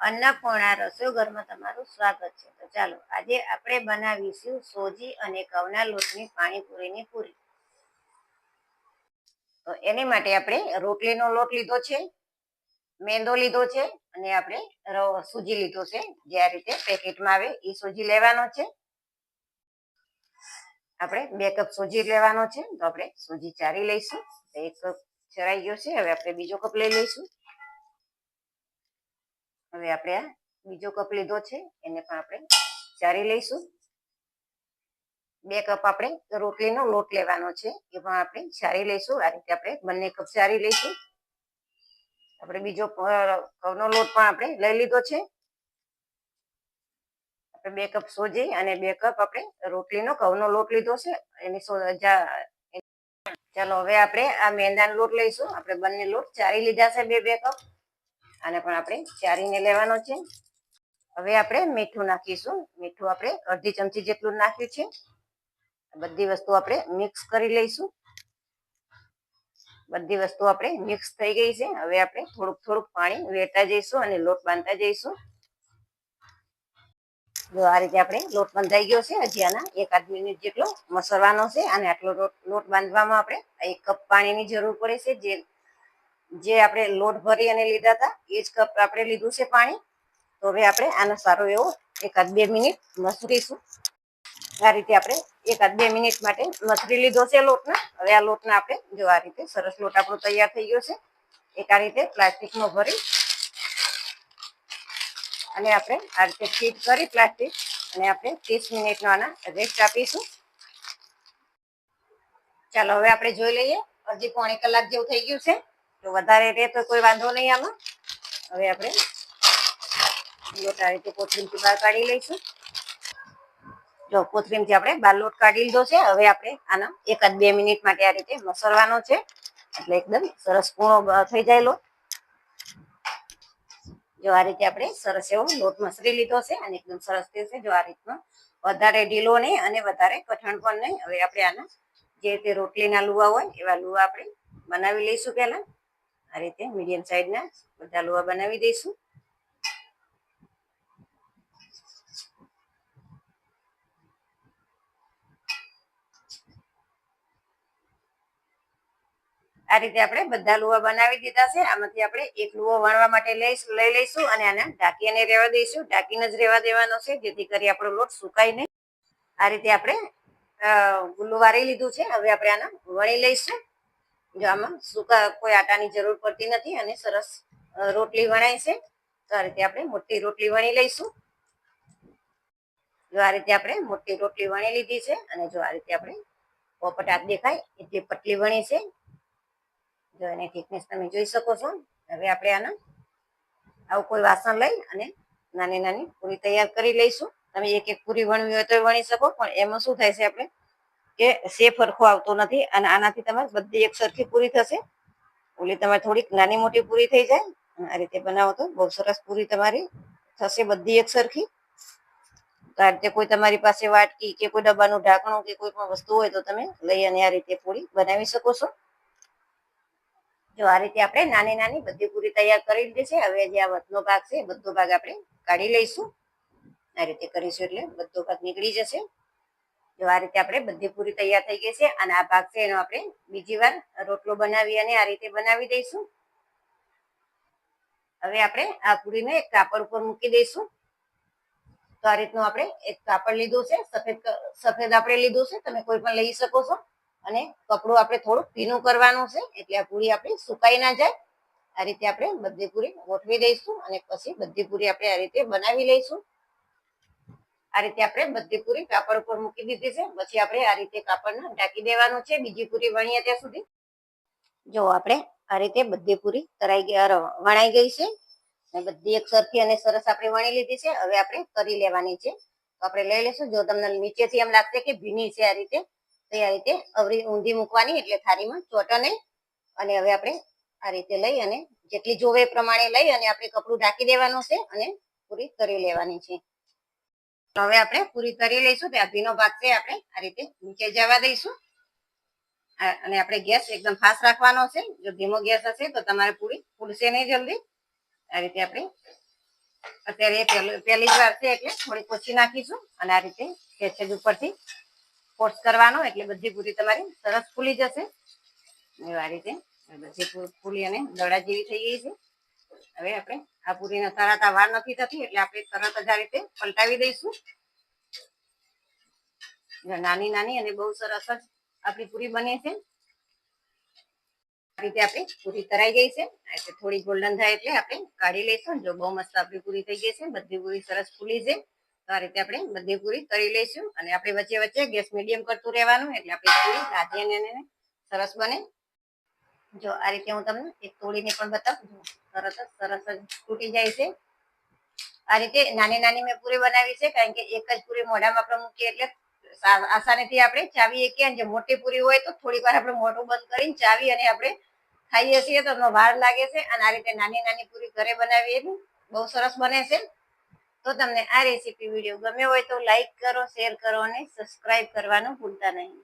અન્નપૂર્ણા રસોઈ ઘરમાં તમારું સ્વાગત છે. તો ચાલો, આજે આપણે બનાવીશું સોજી અને ઘઉંના લોટની પાણીપુરીની પૂરી. તો એની માટે આપણે રોટલીનો લોટ લીધો છે, મેંદો લીધો છે અને આપણે સૂજી લીધો છે. જે આ રીતે પેકેટમાં આવે એ સૂજી લેવાનો છે. આપણે બે કપ સૂજી લેવાનો છે. તો આપણે સૂજી ચારી લઈશું. એક કપ ચરાઈ ગયો છે. હવે આપણે બીજો કપ લઈ લઈશું. હવે આપણે આ બીજો કપ લીધો છે, એને પણ આપણે ચારી લઈશું. બે કપ આપણે રોટલીનો લોટ લેવાનો છે, એ પણ આપણે ચારી લઈશું. આ રીતે આપણે બંને કપ ચારી લઈશું. આપણે બીજો ઘઉંનો લોટ પણ આપણે લઈ લીધો છે. આપણે બે કપ સોજી અને બે કપ આપણે રોટલીનો ઘઉંનો લોટ લીધો છે. એની ચાલો, હવે આપણે આ મેંદાનો લોટ લઈશું. આપણે બંને લોટ ચારી લીધા છે બે બે કપ આને પણ આપણે ચારીને લેવાનો છે. હવે આપણે મીઠું નાખીશું. મીઠું આપણે અડધી ચમચી જેટલું નાખ્યું છે. બધી વસ્તુ આપણે મિક્સ કરી લઈશું. બધી વસ્તુ આપણે મિક્સ થઈ ગઈ છે. હવે આપણે થોડુંક થોડુંક પાણી વેરતા જઈશું અને લોટ બાંધતા જઈશું. જો આ રીતે આપણે લોટ બંધાઈ ગયો છે. હજી આના એકાદ મિનિટ જેટલો મસરવાનો છે અને આટલો લોટ બાંધવામાં આપણે એક કપ પાણીની જરૂર પડે છે. જે જે આપણે લોટ ભરી અને લીધા હતા, એ જ કપ આપણે લીધું છે પાણી. તો હવે આપણે આનો સારો એવો એકાદ બે મિનિટ મસરીશું. આ રીતે આપણે એકાદ બે મિનિટ માટે મસરી લીધો છે લોટને. હવે આ લોટને આપણે જો આ રીતે સરસ લોટ આપણો તૈયાર થઈ ગયો છે. એક આ રીતે પ્લાસ્ટિકમાં ભરી અને આપણે આ રીતે ફીટ કરી પ્લાસ્ટિક અને આપણે ત્રીસ મિનિટનો આના રેસ્ટ આપીશું. ચાલો, હવે આપણે જોઈ લઈએ. હજી પોણી કલાક જેવું થઈ ગયું છે. તો વધારે રહે તો કોઈ વાંધો નહીં આમાં. હવે આપણે લોટ આ રીતે કોથળીમથી બહાર કાઢી લઈશું. જો કોથળીમથી આપણે બાર લોટ કાઢી લીધો છે. હવે આપણે આના એકાદ બે મિનિટ માટે આ રીતે મસરવાનો છે. એટલે એકદમ સરસ કૂણો થઈ જાય લોટ. જો, આ રીતે આપણે સરસ એવો લોટ મસરી લીધો છે અને એકદમ સરસ થશે જો, આ રીતનો વધારે ઢીલો નહીં અને વધારે કઠણ પણ નહીં. હવે આપણે આના જે રીતે રોટલીના લુવા હોય એવા લુવા આપણે બનાવી લઈશું પહેલા. આ રીતે મીડિયમ સાઈઝના બધા લુવા બનાવી દઈશું. આ રીતે આપણે બધા લુવા બનાવી દીધા છે. આમાંથી આપણે એક લુવો વણવા માટે લઈ લઈ લઈશું અને આને ઢાંકીને રહેવા દઈશું. ઢાંકીને જ રહેવા દેવાનો છે, જેથી કરી આપણો લોટ સુકાય નહીં. આ રીતે આપણે ગુલ્લુ વારી લીધું છે. હવે આપણે આને વણી લઈશું. જો આમાં સૂકા કોઈ આટાની જરૂર પડતી નથી અને સરસ રોટલી વણાય છે. તો આ રીતે આપણે મોટી રોટલી વણી લઈશું. જો આ રીતે આપણે મોટી રોટલી વણી લીધી છે અને જો આ રીતે આપણે પોપટ આપ દેખાય એટલી પટલી વણી છે. જો એની થિકનેસ તમે જોઈ શકો છો. હવે આપણે આના, આવું કોઈ વાસણ લઈ અને નાની નાની પૂરી તૈયાર કરી લઈશું. તમે એક એક પૂરી વણવી હોય તો વણી શકો, પણ એમાં શું થાય છે આપણે? કે સે ફરખો આવતો નથી અને આનાથી તમારે બધી એક સરખી પૂરી થશે. ઓલી તમારે થોડીક નાની મોટી પૂરી થઈ જાય આ રીતે બનાવો તો બહુ સરસ પૂરી તમારી થશે બધી એક સરખી. તો આ રીતે કોઈ તમારી પાસે વાટકી કે કોઈ ડબ્બાનું ઢાંકણું કે કોઈ પણ વસ્તુ હોય તો તમે લઈ અને આ રીતે પૂરી બનાવી શકો છો. જો આ રીતે આપણે નાની નાની બધી પૂરી તૈયાર કરી લીધી છે. હવે જે આ વતનો ભાગ છે બધો ભાગ આપણે કાઢી લઈશું. આ રીતે કરીશું એટલે બધો ભાગ નીકળી જશે. જો આ રીતે આપણે બધી પૂરી તૈયાર થઈ ગઈ છે અને આ ભાગ છે એનો આપણે બીજી વાર રોટલો બનાવી અને આ રીતે બનાવી દઈશું. હવે આપણે આ પૂરીને એક કાપડ ઉપર મૂકી દઈશું. તો આ રીતનું આપણે એક કાપડ લીધું છે, સફેદ સફેદ આપણે લીધું છે, તમે કોઈ પણ લઈ શકો છો. અને કપડું આપણે થોડું ભીનું કરવાનું છે, એટલે આ પૂરી આપણી સુકાઈ ના જાય. આ રીતે આપણે બધી પૂરી ગોઠવી દઈશું અને પછી બધી પૂરી આપણે આ રીતે બનાવી લઈશું. આ રીતે આપણે બધી પૂરી કાપડ ઉપર મૂકી દીધી છે. પછી આપણે આ રીતે કાપડને ઢાંકી દેવાનું છે. બીજી પૂરી વણીએ ત્યાં સુધી. જો આપણે આ રીતે બધી પૂરી તરાઈ ગઈ વણાઈ ગઈ છે. બધી એક સરખી અને સરસ આપણે વણી લીધી છે. હવે આપણે કરી લેવાની છે. તો આપણે લઈ લઈશું. જો તમને નીચેથી એમ લાગશે કે ભીની છે આ રીતે, તો આ રીતે અવરી ઊંધી મૂકવાની, એટલે થાળીમાં ચોટો નહીં અને હવે આપણે આ રીતે લઈ અને જેટલી જોવે એ પ્રમાણે લઈ અને આપણે કપડું ઢાંકી દેવાનું છે અને પૂરી કરી લેવાની છે. તો હવે આપણે પૂરી કરી લઈશું. ત્યાં ભીનો ભાગ છે આપણે. આ રીતે નીચે જવા દઈશું. અને આપણે ગેસ એકદમ ફાસ્ટ રાખવાનો છે. જો ધીમો ગેસ હશે તો તમારે પૂરી ફૂલશે નહીં જલ્દી. આ રીતે આપણે અત્યારે પહેલી વાર છે એટલે થોડી ઓછી નાખીશું અને આ રીતે સેજ ઉપરથી ફોર્સ કરવાનો એટલે બધી પૂરી તમારી સરસ ફૂલી જશે. આ રીતે બધી ફૂલી અને દડા જેવી થઈ ગઈ છે. હવે આપણે આ પૂરીને તરાતા વાર નથી થતી એટલે આપણે તરત જ આ રીતે પલટાવી દઈશું. નાની નાની અને બહુ સરસ જ આપણી પૂરી બને છે. ગઈ છે. એટલે થોડી ગોલ્ડન થાય એટલે આપણે કાઢી લઈશું. જો બહુ મસ્ત આપણી પૂરી થઈ ગઈ છે, બધી પૂરી સરસ ફૂલી છે. આ રીતે આપણે બધી પૂરી કરી લઈશું. અને આપણે વચ્ચે વચ્ચે ગેસ મીડિયમ કરતું રહેવાનું એટલે આપણી પૂરી તાજી અને સરસ બને. જો આ રીતે હું તમને એક તોડીને પણ બતાવું. સરસ જ સરસ જ તૂટી જાય છે. આ રીતે નાની નાની મેં પૂરી બનાવી છે કારણ કે એક જ પૂરી મોઢામાં આપણે મૂકીએ એટલે આસાનીથી આપણે ચાવી શકીએ અને મોટી પૂરી હોય તો થોડીક વાર આપણે મોઢું બંધ કરીને ચાવી અને આપણે ખાઈએ છીએ તો એનો વાર લાગે છે. અને આ રીતે નાની નાની પૂરી ઘરે બનાવીએ બહુ સરસ બને છે. તો તમને આ રેસીપી વીડિયો ગમ્યો હોય તો લાઈક કરો, શેર કરો અને સબસ્ક્રાઇબ કરવાનું ભૂલતા નહીં.